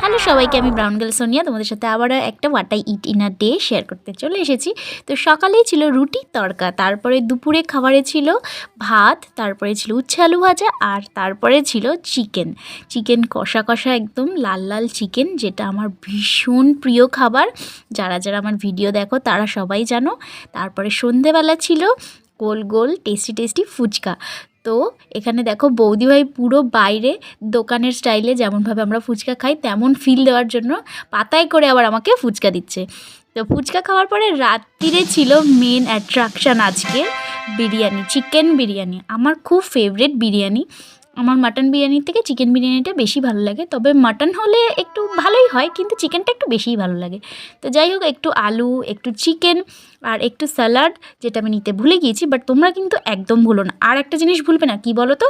Hello সবাইকে, আমি brown girl Sonia তোমাদের সাথে আবারও একটা what I eat in a day share করতে চলে এসেছি। তো সকালেই ছিল রুটি তড়কা, তারপরে দুপুরে খাবারে ছিল ভাত, তারপরে ছিল উচ্ছে আলু ভাজা, আর তারপরে ছিল চিকেন। চিকেন কষা কষা একদম লাল লাল চিকেন, যেটা আমার ভীষণ প্রিয় খাবার। যারা যারা আমার ভিডিও দেখো, তারা সবাই জানো। তারপরে সন্ধেবেলা ছিল গোল গোল টেস্টি টেস্টি ফুচকা। তো এখানে দেখো বৌদিভাই পুরো বাইরে দোকানের স্টাইলে যেমনভাবে আমরা ফুচকা খাই, তেমন ফিল দেওয়ার জন্য পাতায় করে আবার আমাকে ফুচকা দিচ্ছে। তো ফুচকা খাওয়ার পরে রাত্রিরে ছিল মেন অ্যাট্রাকশান আজকে, বিরিয়ানি চিকেন বিরিয়ানি। আমার খুব ফেভারেট বিরিয়ানি। আমার মাটন বিরিয়ানির থেকে চিকেন বিরিয়ানিটা বেশি ভালো লাগে। তবে মাটন হলে একটু ভালোই হয়, কিন্তু চিকেনটা একটু বেশিই ভালো লাগে। তো যাই হোক, একটু আলু, একটু চিকেন আর একটু স্যালাড যেটা আমি নিতে ভুলে গিয়েছি বাট তোমরা কিন্তু একদম ভুলো না। আর একটা জিনিস ভুলবে না, কি বলো তো